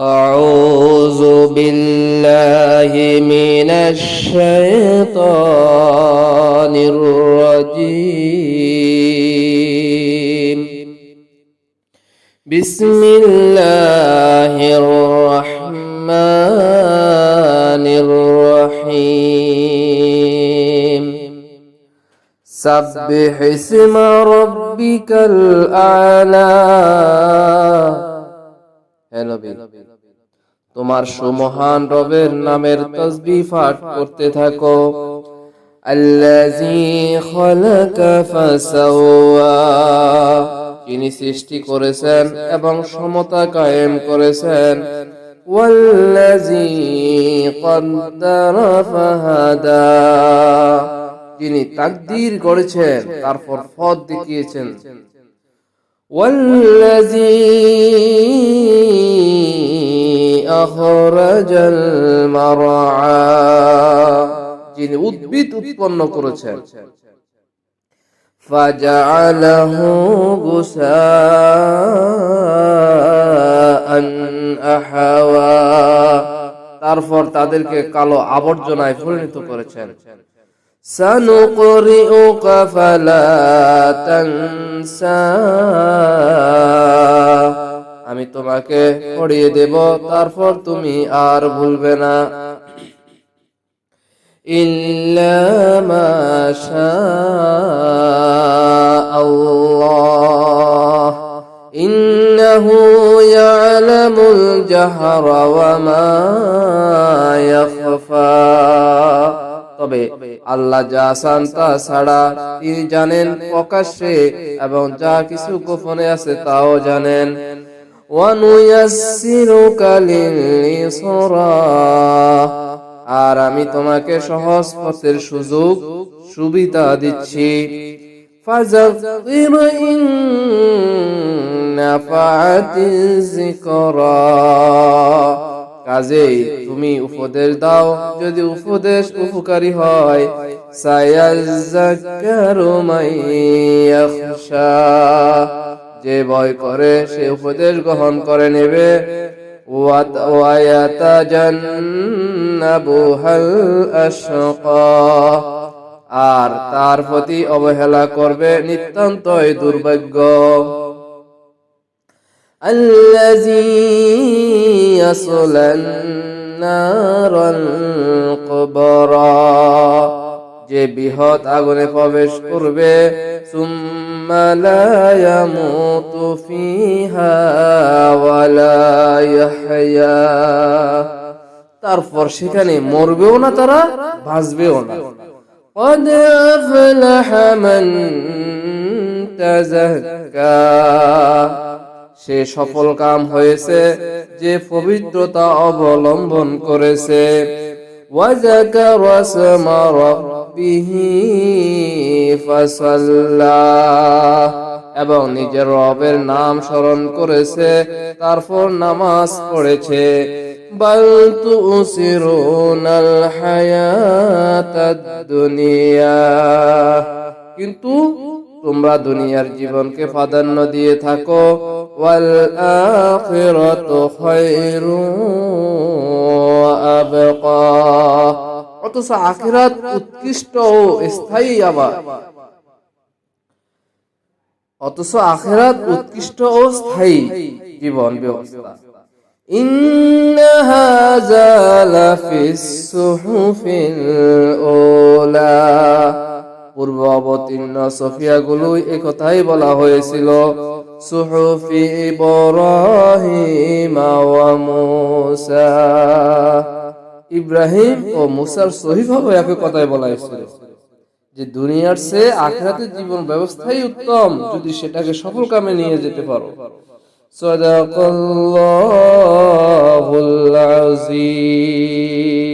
أعوذ بالله من الشيطان الرجيم. بسم الله الرحمن الرحيم. سبح اسم ربك الأعلى. Hello, baby. তোমার সুমহান রবের নামের তসবি পাঠ করতে থাকো আল্লাযী খালাকা ফাসাওয়া যিনি সৃষ্টি করেছেন এবং সমতা কায়েম করেছেন ওয়াল্লাযী কদ্দারা ফাহাদা যিনি তাকদীর গড়েছেন তারপর পথ দেখিয়েছেন والذي أخرج المرعى যিনি উদ্ভিদ উৎপন্ন করেছেন فجعله غثاء أحوى তারপর তাদেরকে কালো আবর্জনায় পরিণত করেছেন سنقرئك فلا تنسى আমি তোমাকে পড়িয়ে দেব, তারপর তুমি আর ভুলবে না। মা তবে আল্লাহ যা আসান তা ছাড়া তিনি জানেন, প্রকাশ্যে এবং যা কিছু গোপনে আছে তাও জানেন। আর আমি তোমাকে সহজ পথের সুযোগ, সুবিধা দিচ্ছি। কাজেই তুমি উপদেশ দাও, যদি উপদেশ উপকারী হয়। মাইয়াখশা যে ভয় করে, সে উপদেশ গ্রহণ করে নেবে। আর তার প্রতি অবহেলা করবে নিতান্তই দুর্ভাগ্য। আল্লাহ যে বৃহৎ আগুনে প্রবেশ করবে তারপর সেখানে মরবেও না তারা ভাসবেও না। সে সফল কাম হয়েছে, যে পবিত্রতা অবলম্বন করেছে। ওয়াজাকা রাসমা ربه فصلى এবং নিজের রবের নাম স্মরণ করেছে তারপর নামাজ পড়েছে بل تؤثرون الحياة الدنيا কিন্তু তোমরা দুনিয়ার জীবনকে প্রাধান্য দিয়ে থাকো ওয়াল আখিরাতু খায়রু অথচ আখিরাত উৎকৃষ্ট ও স্থায়ী আবার অথচ আখিরাত উৎকৃষ্ট ও স্থায়ী জীবন ব্যবস্থা إن هذا لفي الصحف الأولى পূর্ব অবতীর্ণ সফিয়াগুলোই একথাই বলা হয়েছিল সুহফি ইব্রাহিম ওয়া মুসা ইব্রাহিম ও মুসার সহিভাবে একই কথায় বলা হয়েছিল যে দুনিয়ার সে আখরাতের জীবন ব্যবস্থাই উত্তম যদি সেটাকে সফল কামে নিয়ে যেতে পারো। সদাকল্লাহুল আজিম